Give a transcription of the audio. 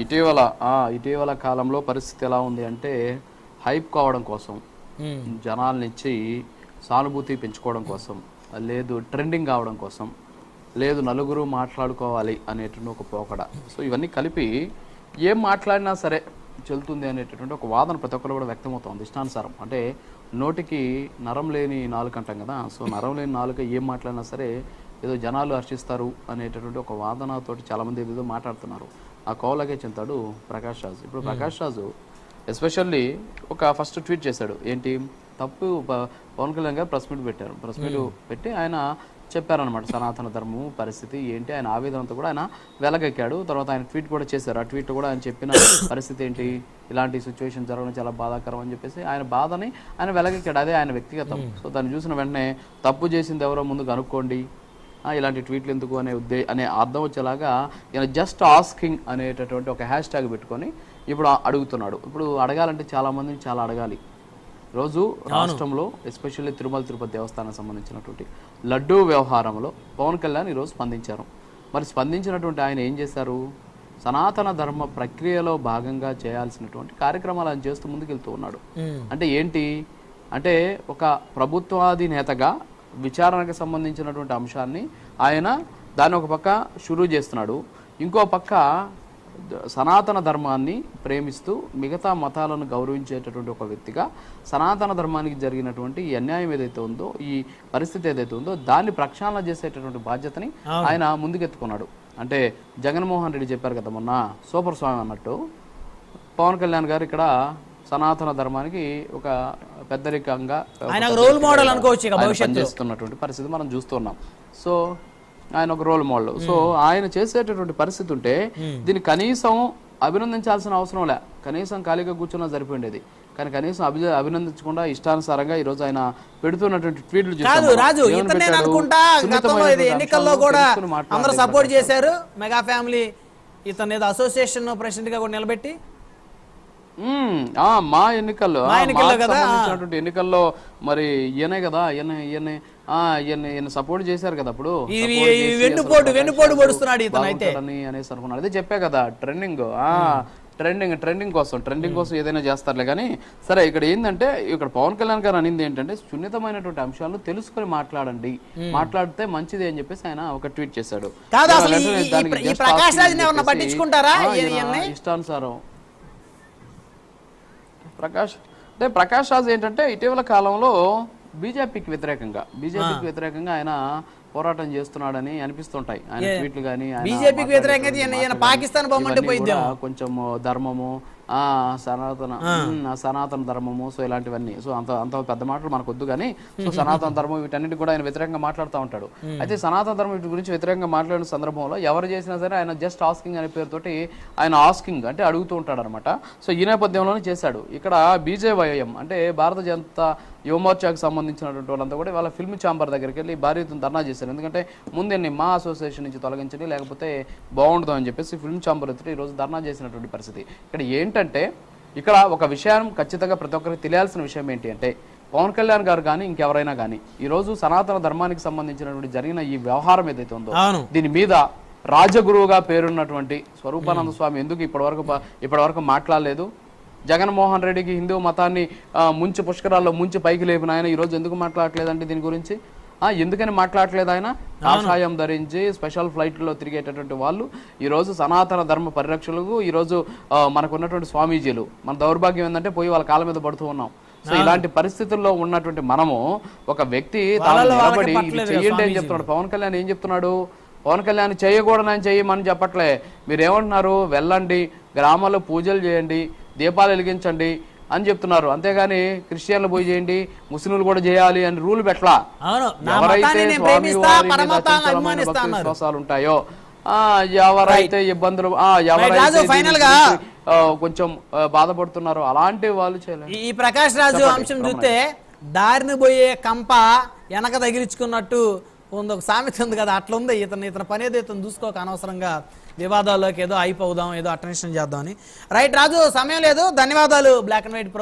ఇటీవల ఇటీవల కాలంలో పరిస్థితి ఎలా ఉంది అంటే హైప్ కావడం కోసం ఉమ్. జనాలనిచ్చి సానుభూతి పెంచుకోవడం కోసం లేదు ట్రెండింగ్ కావడం కోసం లేదు నలుగురు మాట్లాడుకోవాలి అనేటువంటి ఒక పోకడ సో ఇవన్నీ కలిపి ఏం మాట్లాడినా సరే చెల్లుతుంది అనేటటువంటి ఒక వాదన ప్రతి ఒక్కరు కూడా వ్యక్తమవుతోంది ఇష్టానుసారం అంటే నోటికి నరం లేని నాలుక అంటాం కదా సో నరం లేని నాలుక ఏం మాట్లాడినా సరే ఏదో జనాలు హర్షిస్తారు అనేటటువంటి ఒక వాదనతోటి చాలామంది ఏదో మాట్లాడుతున్నారు. ఆ కోవలకే చెందుతాడు ప్రకాష్ రాజు. ఇప్పుడు ప్రకాష్ రాజు ఎస్పెషల్లీ ఒక ఫస్ట్ ట్వీట్ చేశాడు. ఏంటి? తప్పు పవన్ కళ్యాణ్ గారు ప్రెస్ మీట్ పెట్టారు. ప్రెస్ మీట్ పెట్టి ఆయన చెప్పారనమాట సనాతన ధర్మం పరిస్థితి ఏంటి? ఆయన ఆవేదనతో కూడా ఆయన వెలగెక్కాడు. తర్వాత ఆయన ట్వీట్ కూడా చేశారు. ఆ ట్వీట్ కూడా ఆయన చెప్పిన పరిస్థితి ఏంటి? ఇలాంటి సిచ్యువేషన్ జరగడం చాలా బాధాకరం అని చెప్పేసి ఆయన బాధని ఆయన వెలగెక్కాడు. అదే ఆయన వ్యక్తిగతం. సో దాన్ని చూసిన వెంటనే తప్పు చేసింది ఎవరో ముందు కనుక్కోండి. ఇలాంటి ట్వీట్లు ఎందుకు అనే ఉద్దే అనే అర్థం వచ్చేలాగా ఈయన జస్ట్ ఆస్కింగ్ అనేటటువంటి ఒక హ్యాష్ ట్యాగ్ పెట్టుకొని ఇప్పుడు అడుగుతున్నాడు. ఇప్పుడు అడగాలంటే చాలా మందిని చాలా అడగాలి. రోజు రాష్ట్రంలో ఎస్పెషల్లీ తిరుమల తిరుపతి దేవస్థానానికి సంబంధించినటువంటి లడ్డూ వ్యవహారంలో పవన్ కళ్యాణ్ ఈరోజు స్పందించారు. మరి స్పందించినటువంటి ఆయన ఏం చేశారు? సనాతన ధర్మ ప్రక్రియలో భాగంగా చేయాల్సినటువంటి కార్యక్రమాలు ఆయన చేస్తూ ముందుకెళ్తూ ఉన్నాడు. అంటే ఏంటి? అంటే ఒక ప్రభుత్వాధినేతగా విచారణకు సంబంధించినటువంటి అంశాన్ని ఆయన దాన్ని ఒక పక్క షురూ చేస్తున్నాడు. ఇంకో పక్క సనాతన ధర్మాన్ని ప్రేమిస్తూ మిగతా మతాలను గౌరవించేటటువంటి ఒక వ్యక్తిగా సనాతన ధర్మానికి జరిగినటువంటి ఈ అన్యాయం ఏదైతే ఉందో ఈ పరిస్థితి ఏదైతే ఉందో దాన్ని ప్రక్షాళన చేసేటటువంటి బాధ్యతని ఆయన ముందుకెత్తుకున్నాడు. అంటే జగన్మోహన్ రెడ్డి చెప్పారు కదా మొన్న సూపర్ స్వామి అన్నట్టు. పవన్ కళ్యాణ్ గారు ఇక్కడ సనాతన ధర్మానికి ఒక పెద్దరికంగా రోల్ మోడల్ అనుకోవచ్చు పనిచేస్తున్నటువంటి పరిస్థితి మనం చూస్తున్నాం. సో ఆయన ఒక రోల్ మోడల్ సో ఆయన చేసేటటువంటి పరిస్థితి ఉంటే దీన్ని కనీసం అభినందించాల్సిన అవసరం లే. కనీసం ఖాళీగా కూర్చున్నా సరిపోయిండేది. కానీ కనీసం అభి అభినందించకుండా ఇష్టానుసారంగా ఈ రోజు ఆయన పెడుతున్నటువంటి ట్వీట్లు కాదు. రాజు నేను? అనుకుంటా గతంలో ఇది ఎన్నికల్లో కూడా అందరూ సపోర్ట్ చేశారు. మెగా ఫ్యామిలీ ఇతను ఏదో అసోసియేషన్ ప్రెసిడెంట్గా కూడా నిలబెట్టి మా ఎన్నికల్లో ఎన్నికల్లో మరి ఈయనే కదా ఈయన సపోర్ట్ చేశారు కదా అప్పుడు. వెన్నుపోటు- వెన్నుపోటు పొడుస్తున్నాడు ఇతను అయితే. అనేసి అనుకున్నాడు. అదే చెప్పా కదా ట్రెండింగ్ ఆ ట్రెండింగ్ ట్రెండింగ్ కోసం ట్రెండింగ్ కోసం ఏదైనా చేస్తారులే కానీ సరే ఇక్కడ ఏంటంటే ఇక్కడ పవన్ కళ్యాణ్ గారు అనింది ఏంటంటే సున్నితమైనటువంటి అంశాలను తెలుసుకొని మాట్లాడండి. మాట్లాడితే మంచిది అని చెప్పేసి ఆయన ఒక ట్వీట్ చేశాడు? ఇష్టానుసారం ప్రకాష్. అంటే ప్రకాష్ రాజ్ ఏంటంటే ఇటీవల కాలంలో బీజేపీకి వ్యతిరేకంగా బీజేపీకి వ్యతిరేకంగా ఆయన పోరాటం చేస్తున్నాడని అనిపిస్తుంటాయి. ఆయన ట్వీట్లు కానీ బీజేపీకి వ్యతిరేకంగా పాకిస్తాన్. కొంచెం ధర్మము సనాతన సనాతన ధర్మము సో ఇలాంటివన్నీ. సో అంత అంత పెద్ద మాటలు మనకు వద్దు కానీ సో సనాతన ధర్మం వీటన్నిటి కూడా ఆయన వ్యతిరేకంగా మాట్లాడుతూ ఉంటాడు. అయితే సనాతన ధర్మం వీటి గురించి వ్యతిరేకంగా మాట్లాడిన సందర్భంలో ఎవరు చేసినా సరే ఆయన జస్ట్ ఆస్కింగ్ అనే పేరుతోటి ఆయన ఆస్కింగ్ అంటే అడుగుతూ ఉంటాడు అనమాట సో ఈ నేపథ్యంలోనే చేశాడు. ఇక్కడ బీజేవైఎం అంటే భారత జనతా యువమోర్చాకు సంబంధించినటువంటి వాళ్ళంతా కూడా వాళ్ళ ఫిల్మ్ ఛాంబర్ దగ్గరికి వెళ్ళి భారీ ఎత్తున ధర్నా చేశారు. ఎందుకంటే ముందే మా అసోసియేషన్ నుంచి తొలగించండి లేకపోతే బాగుండదు అని చెప్పేసి ఫిల్మ్ ఛాంబర్ ఎత్తున ఈరోజు ధర్నా చేసినటువంటి పరిస్థితి. ఇక్కడ ఏంటంటే ఇక్కడ ఒక విషయం ఖచ్చితంగా ప్రతి ఒక్కరికి తెలియాల్సిన విషయం ఏంటి అంటే పవన్ కళ్యాణ్ గారు కానీ ఇంకెవరైనా కానీ ఈరోజు సనాతన ధర్మానికి సంబంధించినటువంటి జరిగిన ఈ వ్యవహారం ఏదైతే ఉందో దీని మీద రాజగురువుగా పేరున్నటువంటి స్వరూపానంద స్వామి ఎందుకు ఇప్పటివరకు ఇప్పటివరకు మాట్లాడలేదు? జగన్మోహన్ రెడ్డికి హిందూ మతాన్ని ముంచి పుష్కరాల్లో ముంచి పైకి లేపిన ఆయన ఈరోజు ఎందుకు మాట్లాడలేదంటే దీని గురించి? ఎందుకని మాట్లాడలేదు ఆయన? కాషాయం ధరించి స్పెషల్ ఫ్లైట్లో తిరిగేటటువంటి వాళ్ళు ఈరోజు సనాతన ధర్మ పరిరక్షకులకు ఈరోజు ఆ, మనకు ఉన్నటువంటి స్వామీజీలు. మన దౌర్భాగ్యం ఏంటంటే పోయి వాళ్ళ కాళ్ళ మీద పడుతూ ఉన్నాం. సో ఇలాంటి పరిస్థితుల్లో ఉన్నటువంటి మనము ఒక వ్యక్తి తాను నిలబడి ఇది అని చెప్తున్నాడు. పవన్ కళ్యాణ్ ఏం చెప్తున్నాడు? పవన్ కళ్యాణ్ చేయకూడదని చెయ్యమని చెప్పట్లే. మీరు ఏమంటున్నారు వెళ్ళండి. గ్రామాల్లో పూజలు చేయండి. దీపాలు వెలిగించండి. అని చెప్తున్నారు. అంతేగాని క్రిస్టియన్లు పోయి చేయండి ముస్లింలు కూడా చేయాలి అని రూల్ పెట్టలా. ఎవరైతే స్వామి విశ్వాసాలు ఉంటాయో ఆ ఎవరైతే ఇబ్బందులు ఎవరైతే final గా- కొంచెం బాధపడుతున్నారో అలాంటి వాళ్ళు చేయలేదు ఈ- ఈ ప్రకాష్ రాజు అంశం చూస్తే దారిని పోయే కంప వెనక తగిలించుకున్నట్టు ఉంది ఒక సామెత ఉంది కదా అట్లా ఉంది. ఇతను ఇతని పని ఏదో ఇతను చూసుకోక అనవసరంగా వివాదాల్లోకి ఏదో అయిపోదాం ఏదో అటెన్షన్ చేద్దామని. రైట్ రాజు సమయం లేదు. ధన్యవాదాలు బ్లాక్ అండ్ వైట్